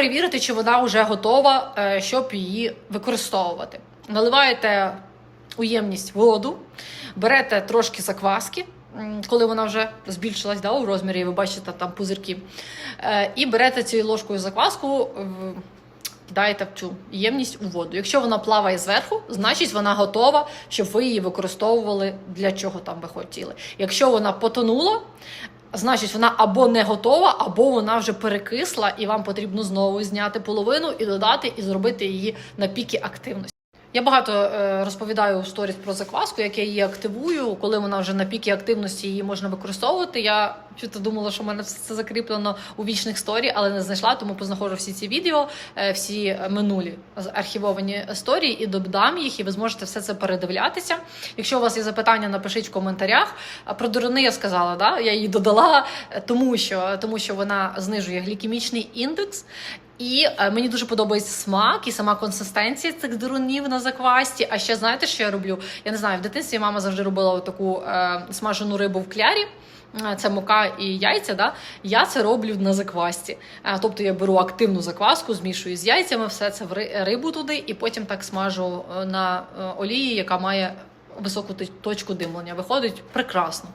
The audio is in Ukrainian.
Перевірити, чи вона вже готова, е, щоб її використовувати. Наливаєте у ємність воду, берете трошки закваски, коли вона вже збільшилась да, у розмірі, ви бачите там пузирки. Е, І берете цією ложкою закваску, кидаєте в цю ємність у воду. Якщо вона плаває зверху, значить вона готова, щоб ви її використовували для чого там ви хотіли. Якщо вона потонула, значить вона або не готова, або вона вже перекисла, і вам потрібно знову зняти половину і додати, і зробити її на піки активності. Я багато е, розповідаю у сторіс про закваску, як я її активую, коли вона вже на піки активності її можна використовувати. Я чого думала, що в мене все це закріплено у вічних сторі, але не знайшла, тому познаходжу всі ці відео, е, всі минулі архівовані сторії і додам їх, і ви зможете все це передивлятися. Якщо у вас є запитання, напишіть в коментарях. Про дурини я сказала, да? я її додала, е, тому що, тому що вона знижує глікемічний індекс. І е, мені дуже подобається смак і сама консистенція цих дурунів на заквасті. А ще знаєте, що я роблю? Я не знаю, в дитинстві мама завжди робила таку е, смажену рибу в клярі. Е, Це мука і яйця. Да? Я це роблю на заквасті. Е, Тобто я беру активну закваску, змішую з яйцями, все це в рибу туди, і потім так смажу е, на олії, яка має високу точку димлення. Виходить прекрасно.